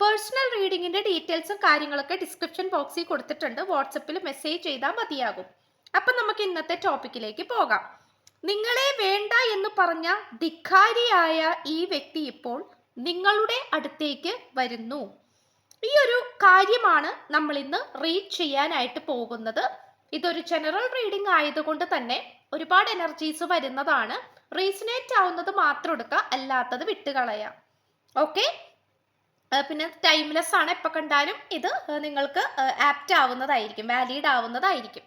Personal റീഡിങ്ങിന്റെ ഡീറ്റെയിൽസും കാര്യങ്ങളൊക്കെ description ബോക്സിൽ കൊടുത്തിട്ടുണ്ട്. വാട്സപ്പിൽ മെസ്സേജ് ചെയ്താൽ മതിയാകും. അപ്പം നമുക്ക് ഇന്നത്തെ ടോപ്പിക്കിലേക്ക് പോകാം. നിങ്ങളെ വേണ്ട എന്ന് പറഞ്ഞ ധിക്കാരിയായ ഈ വ്യക്തി ഇപ്പോൾ നിങ്ങളുടെ അടുത്തേക്ക് വരുന്നു. ഈ ഒരു കാര്യമാണ് നമ്മൾ ഇന്ന് റീഡ് ചെയ്യാനായിട്ട് പോകുന്നത്. ഇതൊരു ജനറൽ റീഡിംഗ് ആയതുകൊണ്ട് തന്നെ ഒരുപാട് എനർജീസ് വരുന്നതാണ്. റീസണേറ്റ് ആവുന്നത് മാത്രം എടുക്കുക അല്ലാത്തത് വിട്ടുകളയാം. ഓക്കെ പിന്നെ ടൈംലെസ് ആണ് എപ്പോൾ കണ്ടാലും ഇത് നിങ്ങൾക്ക് ആപ്റ്റ് ആവുന്നതായിരിക്കും വാലിഡ് ആവുന്നതായിരിക്കും.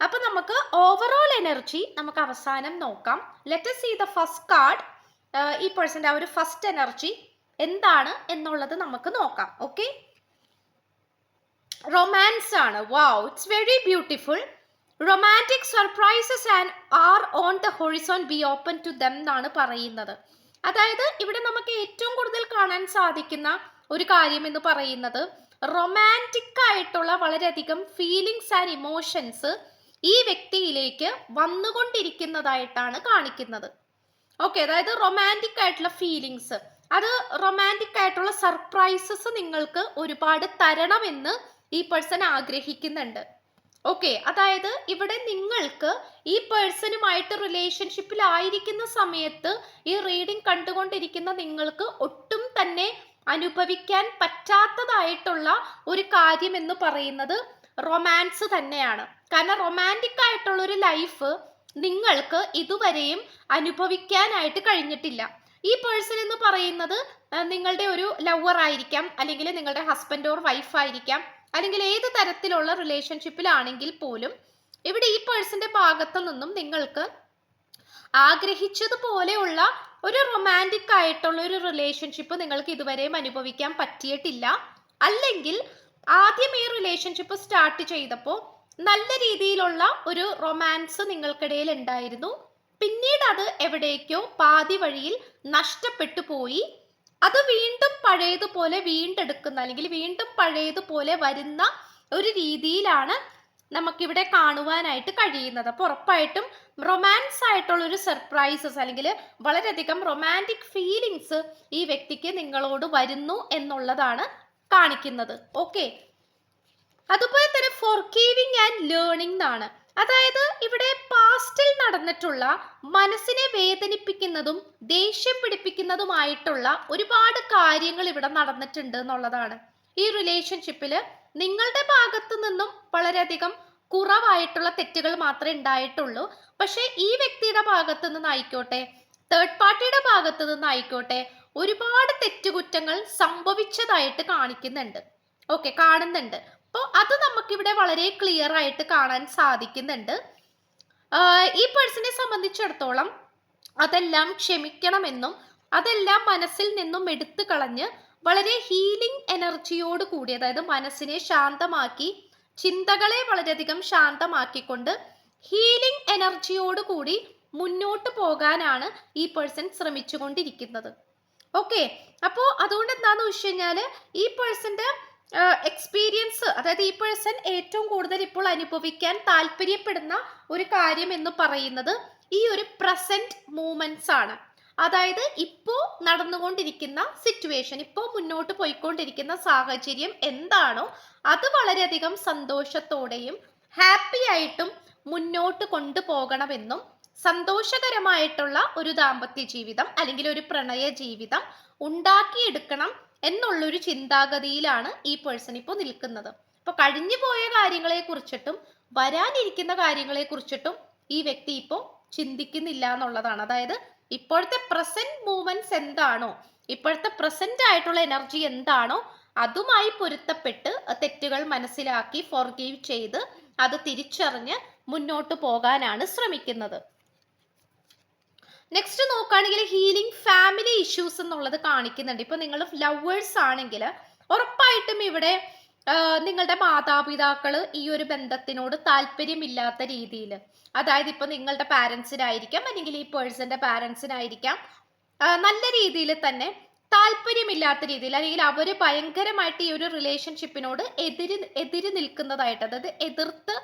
അപ്പൊ നമുക്ക് ഓവറോൾ എനർജി നമുക്ക് അവസാനം നോക്കാം. Let see the first card ഈ പേഴ്സന്റെ ആ ഒരു ഫസ്റ്റ് എനർജി എന്താണ് എന്നുള്ളത് നമുക്ക് നോക്കാം ഓക്കെ റൊമാൻസ് ആണ്. Wow it's very beautiful romantic surprises and are on the horizon be open to them എന്നാണ് പറയുന്നത്. അതായത് ഇവിടെ നമുക്ക് കാണാൻ സാധിക്കുന്ന ഒരു കാര്യം എന്ന് പറയുന്നത് റൊമാന്റിക് ആയിട്ടുള്ള വളരെയധികം ഫീലിങ്സ് ആൻഡ് ഇമോഷൻസ് ഈ വ്യക്തിയിലേക്ക് വന്നുകൊണ്ടിരിക്കുന്നതായിട്ടാണ് കാണിക്കുന്നത്. ഓക്കെ അതായത് റൊമാന്റിക് ആയിട്ടുള്ള ഫീലിങ്സ് അത് റൊമാന്റിക് ആയിട്ടുള്ള സർപ്രൈസസ് നിങ്ങൾക്ക് ഒരുപാട് തരണമെന്ന് ഈ പേഴ്സൺ ആഗ്രഹിക്കുന്നുണ്ട്. ഓക്കെ അതായത് ഇവിടെ നിങ്ങൾക്ക് ഈ പേഴ്സണുമായിട്ട് റിലേഷൻഷിപ്പിലായിരിക്കുന്ന സമയത്ത് ഈ റീഡിംഗ് കണ്ടുകൊണ്ടിരിക്കുന്ന നിങ്ങൾക്ക് ഒട്ടും തന്നെ അനുഭവിക്കാൻ പറ്റാത്തതായിട്ടുള്ള ഒരു കാര്യം എന്ന് പറയുന്നത് റൊമാൻസ് തന്നെയാണ്. കാരണം റൊമാന്റിക് ആയിട്ടുള്ള ഒരു ലൈഫ് നിങ്ങൾക്ക് ഇതുവരെയും അനുഭവിക്കാനായിട്ട് കഴിഞ്ഞിട്ടില്ല. ഈ പേഴ്സൺ എന്ന് പറയുന്നത് നിങ്ങളുടെ ഒരു ലവർ ആയിരിക്കാം അല്ലെങ്കിൽ നിങ്ങളുടെ ഹസ്ബൻഡ് ഓർ വൈഫ് ആയിരിക്കാം. അല്ലെങ്കിൽ ഏത് തരത്തിലുള്ള റിലേഷൻഷിപ്പിലാണെങ്കിൽ പോലും ഇവിടെ ഈ പേഴ്സന്റെ ഭാഗത്തു നിന്നും നിങ്ങൾക്ക് ആഗ്രഹിച്ചതുപോലെയുള്ള ഒരു റൊമാന്റിക് ആയിട്ടുള്ള ഒരു റിലേഷൻഷിപ്പ് നിങ്ങൾക്ക് ഇതുവരെയും അനുഭവിക്കാൻ പറ്റിയിട്ടില്ല. അല്ലെങ്കിൽ ആദ്യം ഈ റിലേഷൻഷിപ്പ് സ്റ്റാർട്ട് ചെയ്തപ്പോൾ നല്ല രീതിയിലുള്ള ഒരു റൊമാൻസ് നിങ്ങൾക്കിടയിൽ ഉണ്ടായിരുന്നു. പിന്നീട് അത് എവിടേക്കോ പാതി വഴിയിൽ നഷ്ടപ്പെട്ടു പോയി. അത് വീണ്ടും പഴയതുപോലെ വീണ്ടെടുക്കുന്ന അല്ലെങ്കിൽ വീണ്ടും പഴയതുപോലെ വരുന്ന ഒരു രീതിയിലാണ് നമുക്കിവിടെ കാണുവാനായിട്ട് കഴിയുന്നത്. അപ്പോൾ ഉറപ്പായിട്ടും റൊമാൻസ് ആയിട്ടുള്ള ഒരു സർപ്രൈസസ് അല്ലെങ്കിൽ വളരെയധികം റൊമാന്റിക് ഫീലിങ്സ് ഈ വ്യക്തിക്ക് നിങ്ങളോട് വരുന്നു എന്നുള്ളതാണ് കാണിക്കുന്നത്. ഓക്കെ അതുപോലെ തന്നെ ഫോർഗീവിങ് ആൻഡ് ലേണിംഗ് എന്നാണ്. അതായത് ഇവിടെ പാസ്റ്റിൽ നടന്നിട്ടുള്ള മനസ്സിനെ വേദനിപ്പിക്കുന്നതും ദേഷ്യം പിടിപ്പിക്കുന്നതുമായിട്ടുള്ള ഒരുപാട് കാര്യങ്ങൾ ഇവിടെ നടന്നിട്ടുണ്ട് എന്നുള്ളതാണ്. ഈ റിലേഷൻഷിപ്പിൽ നിങ്ങളുടെ ഭാഗത്തു നിന്നും വളരെയധികം കുറവായിട്ടുള്ള തെറ്റുകൾ മാത്രമേ ഉണ്ടായിട്ടുള്ളൂ. പക്ഷേ ഈ വ്യക്തിയുടെ ഭാഗത്തു നിന്നായിക്കോട്ടെ തേർഡ് പാർട്ടിയുടെ ഭാഗത്തു നിന്നായിക്കോട്ടെ ഒരുപാട് തെറ്റുകുറ്റങ്ങൾ സംഭവിച്ചതായിട്ട് കാണിക്കുന്നുണ്ട്. ഓക്കെ കാണുന്നുണ്ട്. അപ്പോൾ അത് നമുക്കിവിടെ വളരെ ക്ലിയർ ആയിട്ട് കാണാൻ സാധിക്കുന്നുണ്ട്. ഈ പേഴ്സണെ സംബന്ധിച്ചിടത്തോളം അതെല്ലാം ക്ഷമിക്കണമെന്നും അതെല്ലാം മനസ്സിൽ നിന്നും എടുത്തു കളഞ്ഞ് വളരെ ഹീലിംഗ് എനർജിയോട് കൂടി അതായത് മനസ്സിനെ ശാന്തമാക്കി ചിന്തകളെ വളരെയധികം ശാന്തമാക്കിക്കൊണ്ട് ഹീലിംഗ് എനർജിയോട് കൂടി മുന്നോട്ട് പോകാനാണ് ഈ പേഴ്സൺ ശ്രമിച്ചുകൊണ്ടിരിക്കുന്നത്. ഓക്കെ അപ്പോൾ അതുകൊണ്ട് എന്താന്ന് വെച്ച് കഴിഞ്ഞാൽ ഈ പേഴ്സന്റെ എക്സ്പീരിയൻസ് അതായത് ഈ പേഴ്സൺ ഏറ്റവും കൂടുതൽ ഇപ്പോൾ അനുഭവിക്കാൻ താല്പര്യപ്പെടുന്ന ഒരു കാര്യം എന്ന് പറയുന്നത് ഈ ഒരു പ്രസന്റ് മൂമെന്റ്സ് ആണ്. അതായത് ഇപ്പോൾ നടന്നുകൊണ്ടിരിക്കുന്ന സിറ്റുവേഷൻ ഇപ്പോൾ മുന്നോട്ട് പോയിക്കൊണ്ടിരിക്കുന്ന സാഹചര്യം എന്താണോ അത് വളരെയധികം സന്തോഷത്തോടെയും ഹാപ്പി ആയിട്ടും മുന്നോട്ട് കൊണ്ടുപോകണമെന്നും സന്തോഷകരമായിട്ടുള്ള ഒരു ദാമ്പത്യ ജീവിതം അല്ലെങ്കിൽ ഒരു പ്രണയ ജീവിതം ഉണ്ടാക്കിയെടുക്കണം എന്നുള്ളൊരു ചിന്താഗതിയിലാണ് ഈ പേഴ്സൺ ഇപ്പോൾ നിൽക്കുന്നത്. അപ്പോൾ കഴിഞ്ഞു പോയ കാര്യങ്ങളെ കുറിച്ചിട്ടും വരാനിരിക്കുന്ന കാര്യങ്ങളെ കുറിച്ചിട്ടും ഈ വ്യക്തി ഇപ്പോൾ ചിന്തിക്കുന്നില്ല എന്നുള്ളതാണ്. അതായത് ഇപ്പോഴത്തെ പ്രസന്റ് മൂവ്മെന്റ്സ് എന്താണോ ഇപ്പോഴത്തെ പ്രസന്റ് ആയിട്ടുള്ള എനർജി എന്താണോ അതുമായി പൊരുത്തപ്പെട്ട് തെറ്റുകൾ മനസ്സിലാക്കി ഫോർഗീവ് ചെയ്ത് അത് തിരിച്ചറിഞ്ഞ് മുന്നോട്ട് പോകാനാണ് ശ്രമിക്കുന്നത്. നെക്സ്റ്റ് നോക്കുകയാണെങ്കിൽ ഹീലിംഗ് ഫാമിലി ഇഷ്യൂസ് എന്നുള്ളത് കാണിക്കുന്നുണ്ട്. ഇപ്പൊ നിങ്ങൾ ലവേഴ്സ് ആണെങ്കിൽ ഉറപ്പായിട്ടും ഇവിടെ നിങ്ങളുടെ മാതാപിതാക്കൾ ഈ ഒരു ബന്ധത്തിനോട് താല്പര്യമില്ലാത്ത രീതിയിൽ അതായത് ഇപ്പൊ നിങ്ങളുടെ പാരൻസിനായിരിക്കാം അല്ലെങ്കിൽ ഈ പേഴ്സന്റെ പാരൻസിനായിരിക്കാം നല്ല രീതിയിൽ തന്നെ താല്പര്യമില്ലാത്ത രീതിയിൽ അല്ലെങ്കിൽ അവർ ഭയങ്കരമായിട്ട് ഈ ഒരു റിലേഷൻഷിപ്പിനോട് എതിര് എതിര് നിൽക്കുന്നതായിട്ട് അതായത് എതിർത്ത്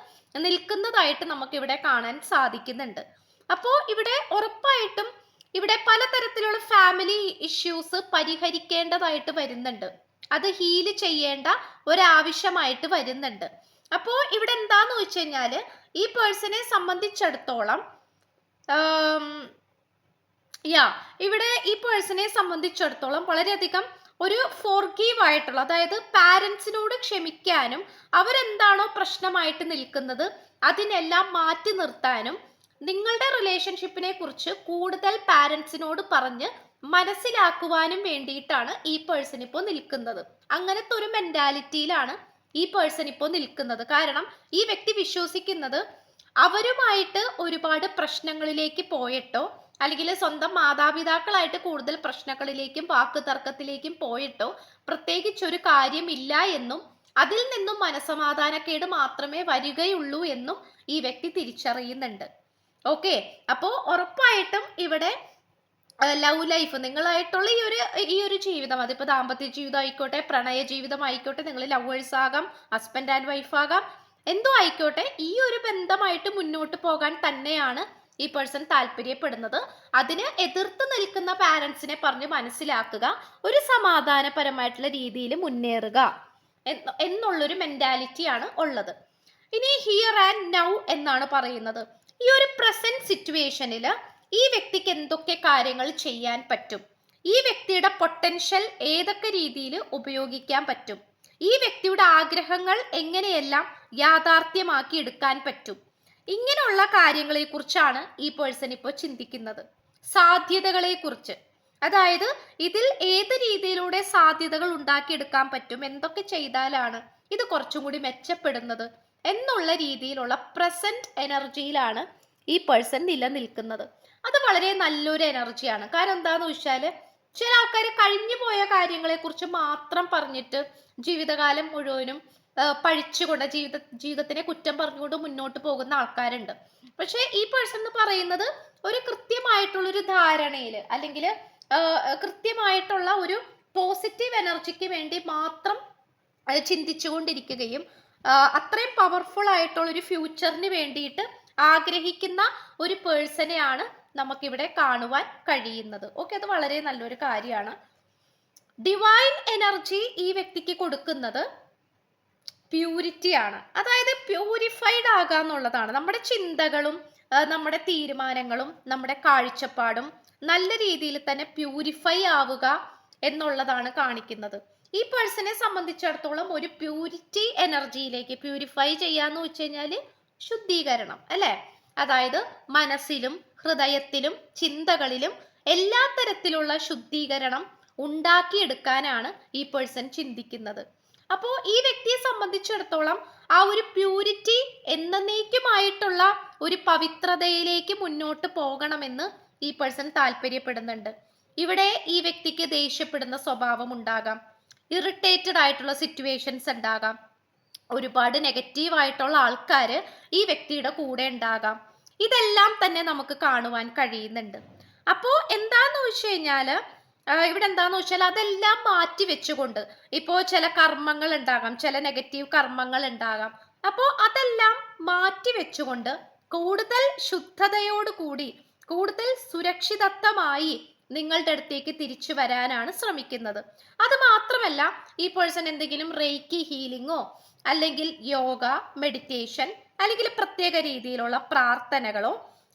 നിൽക്കുന്നതായിട്ട് നമുക്ക് ഇവിടെ കാണാൻ സാധിക്കുന്നുണ്ട്. അപ്പോൾ ഇവിടെ ഉറപ്പായിട്ടും ഇവിടെ പലതരത്തിലുള്ള ഫാമിലി ഇഷ്യൂസ് പരിഹരിക്കേണ്ടതായിട്ട് വരുന്നുണ്ട്. അത് ഹീൽ ചെയ്യേണ്ട ഒരാവശ്യമായിട്ട് വരുന്നുണ്ട്. അപ്പോൾ ഇവിടെ എന്താന്ന് വെച്ച് കഴിഞ്ഞാൽ ഈ പേഴ്സണെ സംബന്ധിച്ചിടത്തോളം യാ ഇവിടെ ഈ പേഴ്സണെ സംബന്ധിച്ചിടത്തോളം വളരെയധികം ഒരു ഫോർഗീവ് ആയിട്ടുള്ള അതായത് പാരൻസിനോട് ക്ഷമിക്കാനും അവരെന്താണോ പ്രശ്നമായിട്ട് നിൽക്കുന്നത് അതിനെല്ലാം മാറ്റി നിർത്താനും നിങ്ങളുടെ റിലേഷൻഷിപ്പിനെ കുറിച്ച് കൂടുതൽ പാരൻസിനോട് പറഞ്ഞ് മനസ്സിലാക്കുവാനും വേണ്ടിയിട്ടാണ് ഈ പേഴ്സൺ ഇപ്പോൾ നിൽക്കുന്നത്. അങ്ങനത്തെ ഒരു മെന്റാലിറ്റിയിലാണ് ഈ പേഴ്സൺ ഇപ്പോൾ നിൽക്കുന്നത്. കാരണം ഈ വ്യക്തി വിശ്വസിക്കുന്നത് അവരുമായിട്ട് ഒരുപാട് പ്രശ്നങ്ങളിലേക്ക് പോയിട്ടോ അല്ലെങ്കിൽ സ്വന്തം മാതാപിതാക്കളായിട്ട് കൂടുതൽ പ്രശ്നങ്ങളിലേക്കും വാക്ക് തർക്കത്തിലേക്കും പോയിട്ടോ പ്രത്യേകിച്ച് ഒരു കാര്യമില്ല എന്നും അതിൽ നിന്നും മനസമാധാനക്കേട് മാത്രമേ വരികയുള്ളൂ എന്നും ഈ വ്യക്തി തിരിച്ചറിയുന്നുണ്ട്. ഓക്കെ അപ്പോൾ ഉറപ്പായിട്ടും ഇവിടെ ലവ് ലൈഫ് നിങ്ങളായിട്ടുള്ള ഈ ഒരു ഈ ഒരു ജീവിതം അതിപ്പോൾ ദാമ്പത്യ ജീവിതം ആയിക്കോട്ടെ പ്രണയ ജീവിതം ആയിക്കോട്ടെ നിങ്ങൾ ലവേഴ്സ് ആകാം ഹസ്ബൻഡ് ആൻഡ് വൈഫ് ആകാം എന്തോ ആയിക്കോട്ടെ ഈ ഒരു ബന്ധമായിട്ട് മുന്നോട്ട് പോകാൻ തന്നെയാണ് ഈ പേഴ്സൺ താല്പര്യപ്പെടുന്നത്. അതിന് എതിർത്ത് നിൽക്കുന്ന പാരൻസിനെ പറഞ്ഞ് മനസ്സിലാക്കുക ഒരു സമാധാനപരമായിട്ടുള്ള രീതിയിൽ മുന്നേറുക എന്നുള്ളൊരു മെന്റാലിറ്റിയാണ് ഉള്ളത്. ഇനി ഹിയർ ആൻഡ് നൗ എന്നാണ് പറയുന്നത്. ഈ ഒരു പ്രസന്റ് സിറ്റുവേഷനിൽ ഈ വ്യക്തിക്ക് എന്തൊക്കെ കാര്യങ്ങൾ ചെയ്യാൻ പറ്റും? ഈ വ്യക്തിയുടെ പൊട്ടൻഷ്യൽ ഏതൊക്കെ രീതിയിൽ ഉപയോഗിക്കാൻ പറ്റും? ഈ വ്യക്തിയുടെ ആഗ്രഹങ്ങൾ എങ്ങനെയെല്ലാം യാഥാർത്ഥ്യമാക്കി എടുക്കാൻ പറ്റും? ഇങ്ങനെയുള്ള കാര്യങ്ങളെ കുറിച്ചാണ് ഈ പേഴ്സൺ ഇപ്പോൾ ചിന്തിക്കുന്നത്. സാധ്യതകളെ കുറിച്ച് അതായത് ഇതിൽ ഏത് രീതിയിലൂടെ സാധ്യതകൾ ഉണ്ടാക്കിയെടുക്കാൻ പറ്റും? എന്തൊക്കെ ചെയ്താലാണ് ഇത് കുറച്ചും കൂടി മെച്ചപ്പെടുന്നത്? എന്നുള്ള രീതിയിലുള്ള പ്രസന്റ് എനർജിയിലാണ് ഈ പേഴ്സൺ നിലനിൽക്കുന്നത്. അത് വളരെ നല്ലൊരു എനർജിയാണ് കാരണം എന്താണെന്ന് വെച്ചാൽ ചില ആൾക്കാർ കഴിഞ്ഞു പോയ കാര്യങ്ങളെക്കുറിച്ച് മാത്രം പറഞ്ഞിട്ട് ജീവിതകാലം മുഴുവനും പഴിച്ചുകൊണ്ട് ജീവിത ജീവിതത്തിനെ കുറ്റം പറഞ്ഞുകൊണ്ട് മുന്നോട്ട് പോകുന്ന ആൾക്കാരുണ്ട്. പക്ഷേ ഈ പേഴ്സൺ എന്ന് പറയുന്നത് ഒരു കൃത്യമായിട്ടുള്ളൊരു ധാരണയിൽ അല്ലെങ്കിൽ കൃത്യമായിട്ടുള്ള ഒരു പോസിറ്റീവ് എനർജിക്ക് വേണ്ടി മാത്രം ചിന്തിച്ചുകൊണ്ടിരിക്കുകയും അത്രയും പവർഫുൾ ആയിട്ടുള്ള ഒരു ഫ്യൂച്ചറിന് വേണ്ടിയിട്ട് ആഗ്രഹിക്കുന്ന ഒരു പേഴ്സണെയാണ് നമുക്കിവിടെ കാണുവാൻ കഴിയുന്നത്. ഓക്കെ അത് വളരെ നല്ലൊരു കാര്യമാണ്. ഡിവൈൻ എനർജി ഈ വ്യക്തിക്ക് കൊടുക്കുന്നത് പ്യൂരിറ്റി ആണ്. അതായത് പ്യൂരിഫൈഡ് ആകുക എന്നുള്ളതാണ്. നമ്മുടെ ചിന്തകളും നമ്മുടെ തീരുമാനങ്ങളും നമ്മുടെ കാഴ്ചപ്പാടും നല്ല രീതിയിൽ തന്നെ പ്യൂരിഫൈ ആവുക എന്നുള്ളതാണ് കാണിക്കുന്നത്. ഈ പേഴ്സണെ സംബന്ധിച്ചിടത്തോളം ഒരു പ്യൂരിറ്റി എനർജിയിലേക്ക് പ്യൂരിഫൈ ചെയ്യാന്ന് വെച്ച് കഴിഞ്ഞാൽ ശുദ്ധീകരണം അല്ലേ? അതായത് മനസ്സിലും ഹൃദയത്തിലും ചിന്തകളിലും എല്ലാ തരത്തിലുള്ള ശുദ്ധീകരണം ഉണ്ടാക്കിയെടുക്കാനാണ് ഈ പേഴ്സൺ ചിന്തിക്കുന്നത്. അപ്പോൾ ഈ വ്യക്തിയെ സംബന്ധിച്ചിടത്തോളം ആ ഒരു പ്യൂരിറ്റി എന്നേക്കുമായിട്ടുള്ള ഒരു പവിത്രതയിലേക്ക് മുന്നോട്ട് പോകണമെന്ന് ഈ പേഴ്സൺ താല്പര്യപ്പെടുന്നുണ്ട്. ഇവിടെ ഈ വ്യക്തിക്ക് ദേഷ്യപ്പെടുന്ന സ്വഭാവം ഉണ്ടാകാം. ഇറിറ്റേറ്റഡ് ആയിട്ടുള്ള സിറ്റുവേഷൻസ് ഉണ്ടാകാം. ഒരുപാട് നെഗറ്റീവ് ആയിട്ടുള്ള ആൾക്കാർ ഈ വ്യക്തിയുടെ കൂടെ ഉണ്ടാകാം. ഇതെല്ലാം തന്നെ നമുക്ക് കാണുവാൻ കഴിയുന്നുണ്ട്. അപ്പോൾ എന്താന്ന് വെച്ച് കഴിഞ്ഞാൽ ഇവിടെ എന്താന്ന് വെച്ചാൽ അതെല്ലാം മാറ്റി വെച്ചുകൊണ്ട് ഇപ്പോൾ ചില കർമ്മങ്ങൾ ഉണ്ടാകാം ചില നെഗറ്റീവ് കർമ്മങ്ങൾ ഉണ്ടാകാം. അപ്പോൾ അതെല്ലാം മാറ്റി വെച്ചുകൊണ്ട് കൂടുതൽ ശുദ്ധതയോട് കൂടി കൂടുതൽ സുരക്ഷിതത്വമായി നിങ്ങളുടെ അടുത്തേക്ക് തിരിച്ചു വരാനാണ് ശ്രമിക്കുന്നത്. അത് മാത്രമല്ല ഈ പേഴ്സൺ എന്തെങ്കിലും റേക്കി ഹീലിങ്ങോ അല്ലെങ്കിൽ യോഗ മെഡിറ്റേഷൻ അല്ലെങ്കിൽ പ്രത്യേക രീതിയിലുള്ള പ്രാർത്ഥനകളോ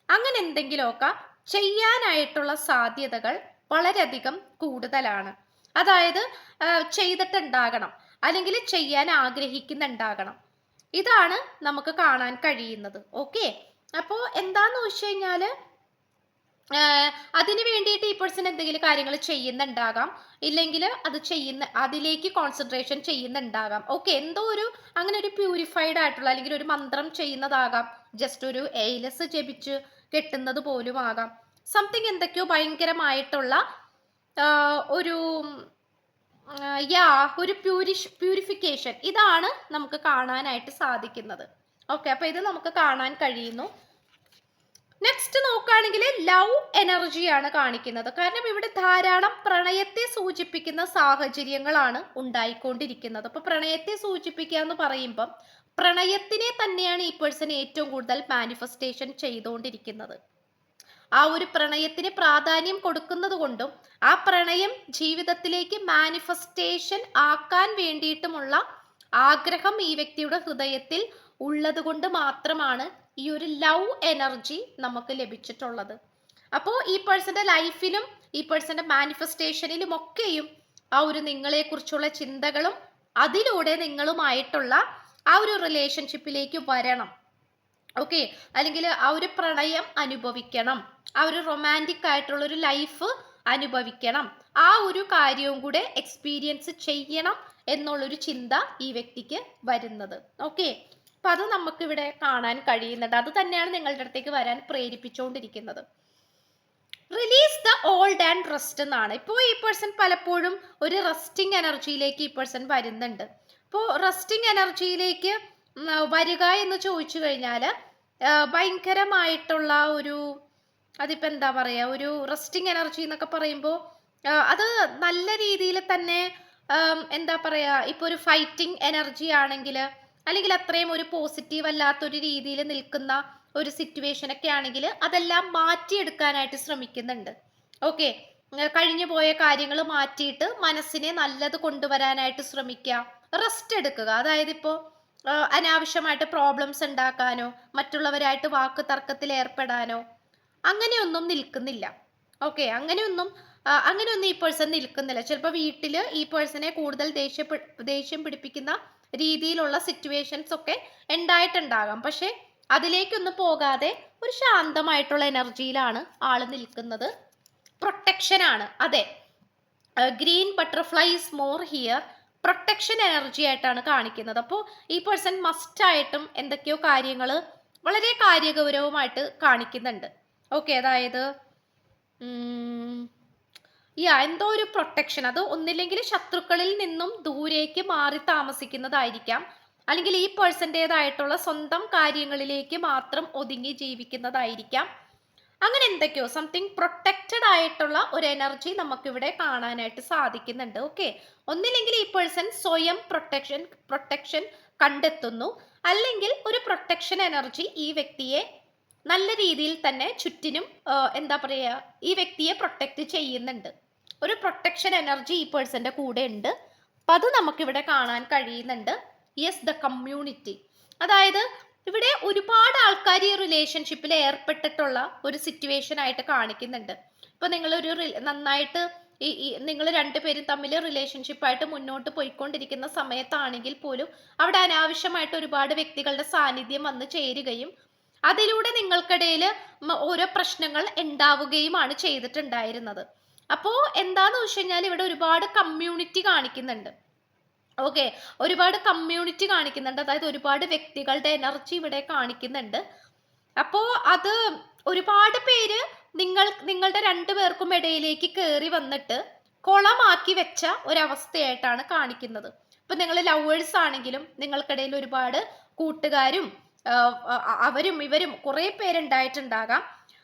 അങ്ങനെ എന്തെങ്കിലുമൊക്കെ ചെയ്യാനായിട്ടുള്ള സാധ്യതകൾ വളരെയധികം കൂടുതലാണ്. അതായത് ചെയ്തിട്ടുണ്ടാകണം അല്ലെങ്കിൽ ചെയ്യാൻ ആഗ്രഹിക്കുന്നുണ്ടാകണം. ഇതാണ് നമുക്ക് കാണാൻ കഴിയുന്നത്. ഓക്കെ അപ്പോൾ എന്താന്ന് വെച്ച് കഴിഞ്ഞാൽ അതിന് വേണ്ടിയിട്ട് ഈ പേഴ്സൺ എന്തെങ്കിലും കാര്യങ്ങൾ ചെയ്യുന്നുണ്ടാകാം. ഇല്ലെങ്കിൽ അത് ചെയ്യുന്ന അതിലേക്ക് കോൺസെൻട്രേഷൻ ചെയ്യുന്നുണ്ടാകാം. ഓക്കെ എന്തോ ഒരു അങ്ങനെ ഒരു പ്യൂരിഫൈഡ് ആയിട്ടുള്ള അല്ലെങ്കിൽ ഒരു മന്ത്രം ചെയ്യുന്നതാകാം. ജസ്റ്റ് ഒരു എയിലസ് ജപിച്ച് കെട്ടുന്നത് പോലും ആകാം. സംതിങ് എന്തൊക്കെയോ ഭയങ്കരമായിട്ടുള്ള ഒരു യാ ഒരു പ്യൂരിഷ് പ്യൂരിഫിക്കേഷൻ ഇതാണ് നമുക്ക് കാണാനായിട്ട് സാധിക്കുന്നത്. ഓക്കെ അപ്പോൾ ഇത് നമുക്ക് കാണാൻ കഴിയുന്നു. നെക്സ്റ്റ് നോക്കുകയാണെങ്കിൽ ലവ് എനർജിയാണ് കാണിക്കുന്നത്. കാരണം ഇവിടെ ധാരാളം പ്രണയത്തെ സൂചിപ്പിക്കുന്ന സാഹചര്യങ്ങളാണ് ഉണ്ടായിക്കൊണ്ടിരിക്കുന്നത്. അപ്പോൾ പ്രണയത്തെ സൂചിപ്പിക്കുക എന്ന് പറയുമ്പം പ്രണയത്തിനെ തന്നെയാണ് ഈ പേഴ്സൺ ഏറ്റവും കൂടുതൽ മാനിഫെസ്റ്റേഷൻ ചെയ്തുകൊണ്ടിരിക്കുന്നത്. ആ ഒരു പ്രണയത്തിന് പ്രാധാന്യം കൊടുക്കുന്നത് കൊണ്ടും ആ പ്രണയം ജീവിതത്തിലേക്ക് മാനിഫെസ്റ്റേഷൻ ആക്കാൻ വേണ്ടിയിട്ടുമുള്ള ആഗ്രഹം ഈ വ്യക്തിയുടെ ഹൃദയത്തിൽ ഉള്ളത് കൊണ്ട് മാത്രമാണ് ഈ ഒരു ലവ് എനർജി നമുക്ക് ലഭിച്ചിട്ടുള്ളത്. അപ്പോൾ ഈ പേഴ്സന്റെ ലൈഫിലും ഈ പേഴ്സന്റെ മാനിഫെസ്റ്റേഷനിലും ഒക്കെയും ആ ഒരു നിങ്ങളെക്കുറിച്ചുള്ള ചിന്തകളും അതിലൂടെ നിങ്ങളുമായിട്ടുള്ള ആ ഒരു റിലേഷൻഷിപ്പിലേക്ക് വരണം. ഓക്കെ? അല്ലെങ്കിൽ ആ ഒരു പ്രണയം അനുഭവിക്കണം. ആ ഒരു റൊമാന്റിക് ആയിട്ടുള്ള ഒരു ലൈഫ് അനുഭവിക്കണം. ആ ഒരു കാര്യവും കൂടെ എക്സ്പീരിയൻസ് ചെയ്യണം എന്നുള്ളൊരു ചിന്ത ഈ വ്യക്തിക്ക് വരുന്നത്. ഓക്കെ? അപ്പൊ അത് നമുക്കിവിടെ കാണാൻ കഴിയുന്നുണ്ട് അത് തന്നെയാണ് നിങ്ങളുടെ അടുത്തേക്ക് വരാൻ പ്രേരിപ്പിച്ചുകൊണ്ടിരിക്കുന്നത് release the old and rest എന്നാണ്. ഇപ്പോൾ ഈ പേഴ്സൺ പലപ്പോഴും ഒരു റെസ്റ്റിംഗ് എനർജിയിലേക്ക് ഈ പേഴ്സൺ വരുന്നുണ്ട്. അപ്പോൾ റെസ്റ്റിംഗ് എനർജിയിലേക്ക് വരിക എന്ന് ചോദിച്ചു കഴിഞ്ഞാൽ ഭയങ്കരമായിട്ടുള്ള ഒരു അതിപ്പോൾ എന്താ പറയുക ഒരു റെസ്റ്റിംഗ് എനർജി എന്നൊക്കെ പറയുമ്പോൾ അത് നല്ല രീതിയിൽ തന്നെ എന്താ പറയുക ഇപ്പോൾ ഒരു ഫൈറ്റിംഗ് എനർജി ആണെങ്കിൽ അല്ലെങ്കിൽ അത്രയും ഒരു പോസിറ്റീവ് അല്ലാത്തൊരു രീതിയിൽ നിൽക്കുന്ന ഒരു സിറ്റുവേഷൻ ഒക്കെ ആണെങ്കിൽ അതെല്ലാം മാറ്റിയെടുക്കാനായിട്ട് ശ്രമിക്കുന്നുണ്ട്. ഓക്കെ കഴിഞ്ഞു പോയ കാര്യങ്ങൾ മാറ്റിയിട്ട് മനസ്സിനെ നല്ലത് കൊണ്ടുവരാനായിട്ട് ശ്രമിക്കുക. റെസ്റ്റ് എടുക്കുക. അതായത് ഇപ്പോൾ അനാവശ്യമായിട്ട് പ്രോബ്ലംസ് ഉണ്ടാക്കാനോ മറ്റുള്ളവരായിട്ട് വാക്ക് തർക്കത്തിൽ ഏർപ്പെടാനോ അങ്ങനെയൊന്നും നിൽക്കുന്നില്ല. ഓക്കെ അങ്ങനെയൊന്നും അങ്ങനെയൊന്നും ഈ പേഴ്സൺ നിൽക്കുന്നില്ല. ചിലപ്പോൾ വീട്ടിൽ ഈ പേഴ്സണെ കൂടുതൽ ദേഷ്യ ദേഷ്യം പിടിപ്പിക്കുന്ന രീതിയിലുള്ള സിറ്റുവേഷൻസ് ഒക്കെ ഉണ്ടായിട്ടുണ്ടാകാം. പക്ഷെ അതിലേക്കൊന്നും പോകാതെ ഒരു ശാന്തമായിട്ടുള്ള എനർജിയിലാണ് ആൾ നിൽക്കുന്നത്. പ്രൊട്ടക്ഷൻ ആണ്. അതെ. Green butterflies more here protection energy ആയിട്ടാണ് കാണിക്കുന്നത്. അപ്പോൾ ഈ പേഴ്സൺ മസ്റ്റായിട്ടും എന്തൊക്കെയോ കാര്യങ്ങൾ വളരെ കാര്യഗൗരവമായിട്ട് കാണിക്കുന്നുണ്ട്. ഓക്കെ അതായത് യാ എന്തോ ഒരു പ്രൊട്ടക്ഷൻ അത് ഒന്നില്ലെങ്കിൽ ശത്രുക്കളിൽ നിന്നും ദൂരേക്ക് മാറി താമസിക്കുന്നതായിരിക്കാം. അല്ലെങ്കിൽ ഈ പേഴ്സന്റേതായിട്ടുള്ള സ്വന്തം കാര്യങ്ങളിലേക്ക് മാത്രം ഒതുങ്ങി ജീവിക്കുന്നതായിരിക്കാം. അങ്ങനെ എന്തൊക്കെയോ സംതിങ് പ്രൊട്ടക്റ്റഡ് ആയിട്ടുള്ള ഒരു എനർജി നമുക്കിവിടെ കാണാനായിട്ട് സാധിക്കുന്നുണ്ട്. ഓക്കെ ഒന്നില്ലെങ്കിൽ ഈ പേഴ്സൺ സ്വയം പ്രൊട്ടക്ഷൻ പ്രൊട്ടക്ഷൻ കണ്ടെത്തുന്നു. അല്ലെങ്കിൽ ഒരു പ്രൊട്ടക്ഷൻ എനർജി ഈ വ്യക്തിയെ നല്ല രീതിയിൽ തന്നെ ചുറ്റിനും എന്താ പറയുക ഈ വ്യക്തിയെ പ്രൊട്ടക്റ്റ് ചെയ്യുന്നുണ്ട്. ഒരു പ്രൊട്ടക്ഷൻ എനർജി ഈ പേഴ്സന്റെ കൂടെ ഉണ്ട്. അപ്പം അത് നമുക്കിവിടെ കാണാൻ കഴിയുന്നുണ്ട്. യെസ് ദ കമ്മ്യൂണിറ്റി അതായത് ഇവിടെ ഒരുപാട് ആൾക്കാർ ഈ റിലേഷൻഷിപ്പിൽ ഏർപ്പെട്ടിട്ടുള്ള ഒരു സിറ്റുവേഷൻ ആയിട്ട് കാണിക്കുന്നുണ്ട്. ഇപ്പൊ നിങ്ങളൊരു നന്നായിട്ട് ഈ നിങ്ങൾ രണ്ടുപേരും തമ്മിൽ റിലേഷൻഷിപ്പായിട്ട് മുന്നോട്ട് പോയിക്കൊണ്ടിരിക്കുന്ന സമയത്താണെങ്കിൽ പോലും അവിടെ അനാവശ്യമായിട്ട് ഒരുപാട് വ്യക്തികളുടെ സാന്നിധ്യം വന്ന് ചേരുകയും അതിലൂടെ നിങ്ങൾക്കിടയിൽ ഓരോ പ്രശ്നങ്ങൾ ഉണ്ടാവുകയുമാണ് ചെയ്തിട്ടുണ്ടായിരുന്നത്. അപ്പോൾ എന്താന്ന് വെച്ച് കഴിഞ്ഞാൽ ഇവിടെ ഒരുപാട് കമ്മ്യൂണിറ്റി കാണിക്കുന്നുണ്ട്. ഓക്കെ ഒരുപാട് കമ്മ്യൂണിറ്റി കാണിക്കുന്നുണ്ട്. അതായത് ഒരുപാട് വ്യക്തികളുടെ എനർജി ഇവിടെ കാണിക്കുന്നുണ്ട്. അപ്പോൾ അത് ഒരുപാട് പേര് നിങ്ങൾ നിങ്ങളുടെ രണ്ടു പേർക്കും ഇടയിലേക്ക് കയറി വന്നിട്ട് കുളമാക്കി വെച്ച ഒരവസ്ഥയായിട്ടാണ് കാണിക്കുന്നത്. ഇപ്പൊ നിങ്ങൾ ലവേഴ്സ് ആണെങ്കിലും നിങ്ങൾക്കിടയിൽ ഒരുപാട് കൂട്ടുകാരും അവരും ഇവരും കുറേ പേരുണ്ടായിട്ടുണ്ടാകാം.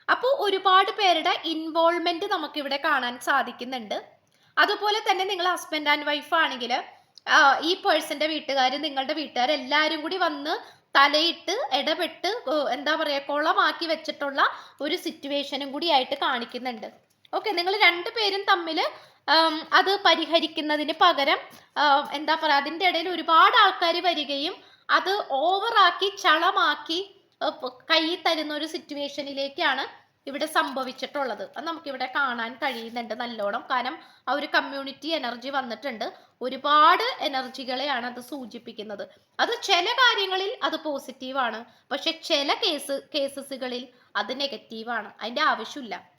അപ്പോൾ ഒരുപാട് പേരുടെ ഇൻവോൾവ്മെന്റ് നമുക്കിവിടെ കാണാൻ സാധിക്കുന്നുണ്ട്. അതുപോലെ തന്നെ നിങ്ങൾ ഹസ്ബൻഡ് ആൻഡ് വൈഫ് ആണെങ്കിൽ ഈ പേഴ്സന്റെ വീട്ടുകാർ നിങ്ങളുടെ വീട്ടുകാർ എല്ലാവരും കൂടി വന്ന് തലയിട്ട് ഇടപെട്ട് എന്താ പറയുക കുളമാക്കി വെച്ചിട്ടുള്ള ഒരു സിറ്റുവേഷനും കൂടി ആയിട്ട് കാണിക്കുന്നുണ്ട്. ഓക്കെ നിങ്ങൾ രണ്ടുപേരും തമ്മിൽ അത് പരിഹരിക്കുന്നതിന് പകരം എന്താ പറയുക അതിന്റെ ഇടയിൽ ഒരുപാട് ആൾക്കാർ വരികയും അത് ഓവറാക്കി ചളമാക്കി കയ്യിൽ തരുന്ന ഒരു സിറ്റുവേഷനിലേക്കാണ് ഇവിടെ സംഭവിച്ചിട്ടുള്ളത്. അത് നമുക്കിവിടെ കാണാൻ കഴിയുന്നുണ്ട് നല്ലോണം. കാരണം ആ ഒരു കമ്മ്യൂണിറ്റി എനർജി വന്നിട്ടുണ്ട്. ഒരുപാട് എനർജികളെയാണ് അത് സൂചിപ്പിക്കുന്നത്. അത് ചില കാര്യങ്ങളിൽ അത് പോസിറ്റീവാണ്. പക്ഷെ ചില കേസ് കേസസുകളിൽ അത് നെഗറ്റീവാണ്. അതിന്റെ ആവശ്യമില്ല.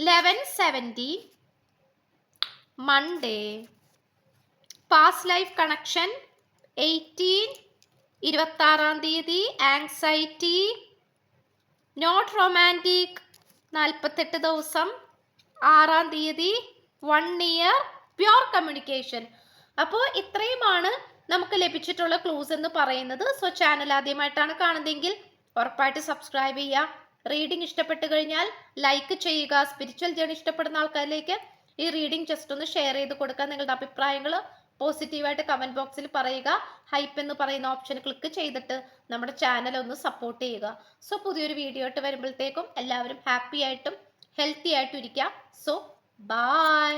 Eleven seventy Monday past life connection eighteen ഇരുപത്താറാം തീയതി ആങ്സൈറ്റി നോട്ട് റൊമാന്റിക് നാൽപ്പത്തെട്ട് ദിവസം ആറാം തീയതി വൺ ഇയർ പ്യുവർ കമ്മ്യൂണിക്കേഷൻ അപ്പോൾ ഇത്രയുമാണ് നമുക്ക് ലഭിച്ചിട്ടുള്ള ക്ലൂസ് എന്ന് പറയുന്നത്. സോ ചാനൽ ആദ്യമായിട്ടാണ് കാണുന്നതെങ്കിൽ ഉറപ്പായിട്ട് സബ്സ്ക്രൈബ് ചെയ്യുക. റീഡിംഗ് ഇഷ്ടപ്പെട്ട് കഴിഞ്ഞാൽ ലൈക്ക് ചെയ്യുക. സ്പിരിച്വൽ ജേണി ഇഷ്ടപ്പെടുന്ന ആൾക്കാരിലേക്ക് ഈ റീഡിംഗ് ജസ്റ്റ് ഒന്ന് ഷെയർ ചെയ്ത് കൊടുക്കുക നിങ്ങളുടെ അഭിപ്രായങ്ങൾ പോസിറ്റീവായിട്ട് കമന്റ് ബോക്സിൽ പറയുക ഹൈപ്പ് എന്ന് പറയുന്ന ഓപ്ഷൻ ക്ലിക്ക് ചെയ്തിട്ട് നമ്മുടെ ചാനൽ ഒന്ന് സപ്പോർട്ട് ചെയ്യുക. സോ പുതിയൊരു വീഡിയോ ആയിട്ട് വരുമ്പോഴത്തേക്കും എല്ലാവരും ഹാപ്പി ആയിട്ടും ഹെൽത്തി ആയിട്ടും ഇരിക്കാം. So by